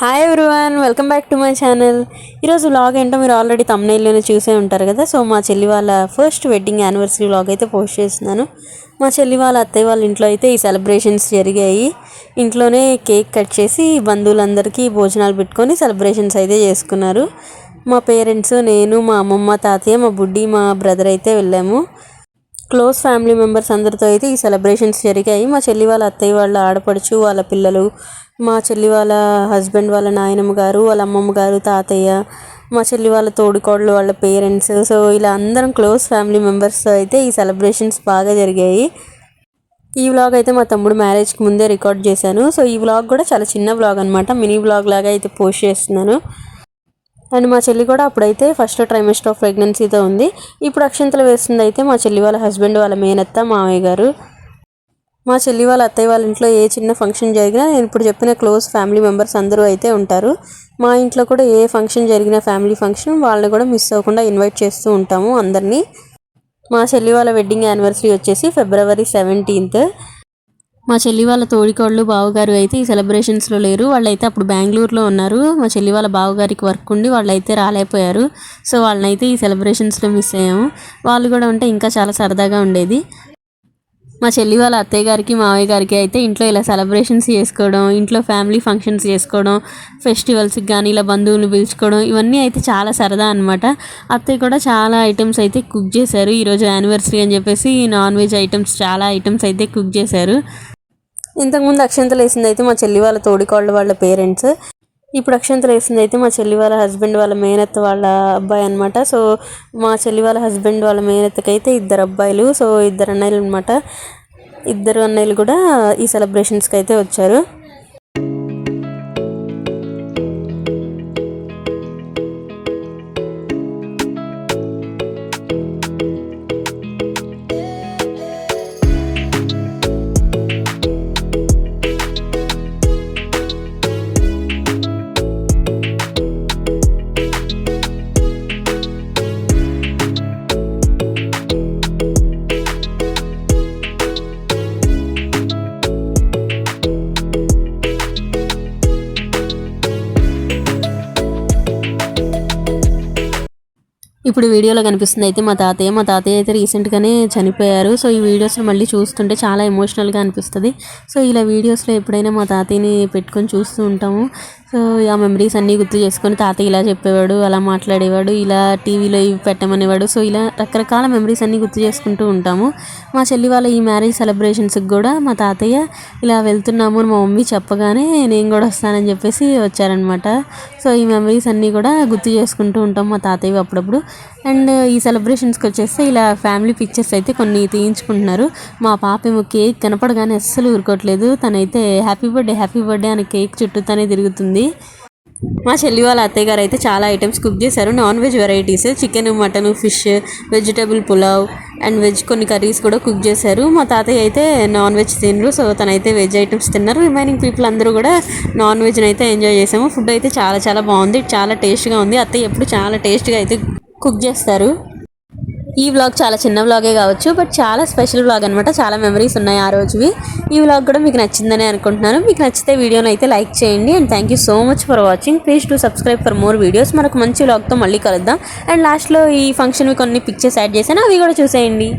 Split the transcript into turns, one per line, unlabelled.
Hi everyone welcome back to my channel ఈరోజు vlog ఏంటో మీరు ఆల్రెడీ తమ్నైల్లోనే చూసే ఉంటారు కదా సో మా చెల్లి వాళ్ళ ఫస్ట్ వెడ్డింగ్ యానివర్సరీ వ్లాగ్ అయితే పోస్ట్ చేస్తున్నాను. మా చెల్లి వాళ్ళ అత్తయ్య వాళ్ళ ఇంట్లో అయితే ఈ సెలబ్రేషన్స్ జరిగాయి. ఇంట్లోనే కేక్ కట్ చేసి బంధువులందరికీ భోజనాలు పెట్టుకొని సెలబ్రేషన్స్ అయితే చేసుకున్నారు. మా పేరెంట్స్ నేను మా అమ్మమ్మ తాతయ్య మా బుడ్డి మా బ్రదర్ అయితే వెళ్ళాము. క్లోజ్ ఫ్యామిలీ మెంబర్స్ అందరితో అయితే ఈ సెలబ్రేషన్స్ జరిగాయి. మా చెల్లి వాళ్ళ అత్తయ్య వాళ్ళ ఆడపడుచు వాళ్ళ పిల్లలు మా చెల్లి వాళ్ళ హస్బెండ్ వాళ్ళ నాయనమ్మ గారు వాళ్ళ అమ్మమ్మ గారు తాతయ్య మా చెల్లి వాళ్ళ తోడికోడలు వాళ్ళ పేరెంట్స్. సో ఇలా అందరం క్లోజ్ ఫ్యామిలీ మెంబర్స్తో అయితే ఈ సెలబ్రేషన్స్ బాగా జరిగాయి. ఈ వ్లాగ్ అయితే మా తమ్ముడు మ్యారేజ్కి ముందే రికార్డ్ చేశాను. సో ఈ వ్లాగ్ కూడా చాలా చిన్న వ్లాగ్ అనమాట మినీ వ్లాగ్ లాగా అయితే పోస్ట్ చేస్తున్నాను. అండ్ మా చెల్లి కూడా అప్పుడైతే ఫస్ట్ ట్రైమెస్టర్ ఆఫ్ ప్రెగ్నెన్సీతో ఉంది. ఇప్పుడు అక్షంతలు వేస్తుంది అయితే మా చెల్లి వాళ్ళ హస్బెండ్ వాళ్ళ మేనత్త మావయ్య గారు. మా చెల్లి వాళ్ళ అత్తయ్య వాళ్ళ ఇంట్లో ఏ చిన్న ఫంక్షన్ జరిగినా నేను ఇప్పుడు చెప్పిన క్లోజ్ ఫ్యామిలీ మెంబర్స్ అందరూ అయితే ఉంటారు. మా ఇంట్లో కూడా ఏ ఫంక్షన్ జరిగిన ఫ్యామిలీ ఫంక్షన్ వాళ్ళని కూడా మిస్ అవ్వకుండా ఇన్వైట్ చేస్తూ ఉంటాము అందరినీ. మా చెల్లి వాళ్ళ వెడ్డింగ్ యానివర్సరీ వచ్చేసి ఫిబ్రవరి సెవెంటీన్త్. మా చెల్లి వాళ్ళ తోడికోళ్ళు బావగారు అయితే ఈ సెలబ్రేషన్స్లో లేరు. వాళ్ళైతే అప్పుడు బెంగళూరులో ఉన్నారు. మా చెల్లి వాళ్ళ బావగారికి వర్క్ ఉండి వాళ్ళైతే రాలేకపోయారు. సో వాళ్ళనైతే ఈ సెలబ్రేషన్స్లో మిస్ అయ్యాము. వాళ్ళు కూడా ఉంటే ఇంకా చాలా సరదాగా ఉండేది. మా చెల్లి వాళ్ళ అత్తయ్య గారికి మావయ్య గారికి అయితే ఇంట్లో ఇలా సెలబ్రేషన్స్ చేసుకోవడం ఇంట్లో ఫ్యామిలీ ఫంక్షన్స్ చేసుకోవడం ఫెస్టివల్స్కి కానీ ఇలా బంధువులు పిలుచుకోవడం ఇవన్నీ అయితే చాలా సరదా అనమాట అత్తయ్య కూడా చాలా ఐటమ్స్ అయితే కుక్ చేశారు. ఈరోజు యానివర్సరీ అని చెప్పేసి నాన్ వెజ్ ఐటమ్స్ చాలా ఐటమ్స్ అయితే కుక్ చేశారు. ఇంతకుముందు అక్షంతలు వేసింది అయితే మా చెల్లి వాళ్ళ తోడికోళ్ళ వాళ్ళ పేరెంట్స్ ఇప్పుడు అక్షంతలు వేసింది అయితే మా చెల్లి వాళ్ళ హస్బెండ్ వాళ్ళ మేనత్త వాళ్ళ అబ్బాయి అనమాట సో మా చెల్లి వాళ్ళ హస్బెండ్ వాళ్ళ మేనత్తకి అయితే ఇద్దరు అబ్బాయిలు. సో ఇద్దరు అన్నయ్యలు అనమాట ఇద్దరు అన్నయ్యలు కూడా ఈ సెలబ్రేషన్స్కి అయితే వచ్చారు. ఇప్పుడు వీడియోలో కనిపిస్తుంది. అయితే మా తాతయ్య మా తాతయ్య అయితే రీసెంట్గానే చనిపోయారు. సో ఈ వీడియోస్ని మళ్ళీ చూస్తుంటే చాలా ఎమోషనల్గా అనిపిస్తుంది. సో ఇలా వీడియోస్లో ఎప్పుడైనా మా తాతయ్యని పెట్టుకొని చూస్తూ ఉంటాము. సో ఆ మెమరీస్ అన్నీ గుర్తు చేసుకొని తాతయ్య ఇలా చెప్పేవాడు అలా మాట్లాడేవాడు ఇలా టీవీలో ఇవి పెట్టమనేవాడు. సో ఇలా రకరకాల మెమరీస్ అన్నీ గుర్తు చేసుకుంటూ ఉంటాము. మా చెల్లి వాళ్ళ ఈ మ్యారేజ్ సెలబ్రేషన్స్కి కూడా మా తాతయ్య ఇలా వెళ్తున్నాము అని మా మమ్మీ చెప్పగానే నేను కూడా వస్తానని చెప్పేసి వచ్చారనమాట సో ఈ మెమరీస్ అన్నీ కూడా గుర్తు చేసుకుంటూ ఉంటాం మా తాతయ్య అప్పుడప్పుడు. అండ్ ఈ సెలబ్రేషన్స్కి వచ్చేస్తే ఇలా ఫ్యామిలీ పిక్చర్స్ అయితే కొన్ని తీయించుకుంటున్నారు. మా పాప ఏమో కేక్ కనపడగానే అస్సలు ఊరుకోవట్లేదు. తనైతే హ్యాపీ బర్త్డే హ్యాపీ బర్త్డే అని కేక్ చుట్టూ తనే తిరుగుతుంది. మా చెల్లి వాళ్ళ అత్తయ్య గారు అయితే చాలా ఐటమ్స్ కుక్ చేశారు. Non veg varieties chicken mutton fish vegetable pulao and veg కొన్ని కర్రీస్ కూడా కుక్ చేశారు. మా తాతయ్య అయితే నాన్ వెజ్ తినరు సో తనైతే వెజ్ ఐటమ్స్ తిన్నారు. రిమైనింగ్ పీపుల్ అందరూ కూడా నాన్ వెజ్ని అయితే ఎంజాయ్ చేసాము ఫుడ్ అయితే చాలా చాలా బాగుంది. చాలా టేస్ట్గా ఉంది. అత్తయ్య ఎప్పుడు చాలా టేస్ట్గా అయితే కుక్ చేస్తారు. ఈ వ్లాగ్ చాలా చిన్న వ్లాగే కావచ్చు బట్ చాలా స్పెషల్ వ్లాగ్ అనమాట చాలా మెమరీస్ ఉన్నాయి ఆ రోజువి. ఈ వ్లాగ్ కూడా మీకు నచ్చిందని అనుకుంటున్నాను. మీకు నచ్చితే వీడియోని అయితే లైక్ చేయండి. And thank you so much for watching please to subscribe for more videos మనకు మంచి వ్లాగ్తో మళ్ళీ కలుద్దాం. అండ్ లాస్ట్లో ఈ ఫంక్షన్వి కొన్ని పిక్చర్స్ యాడ్ చేశాను. అవి కూడా చూసేయండి.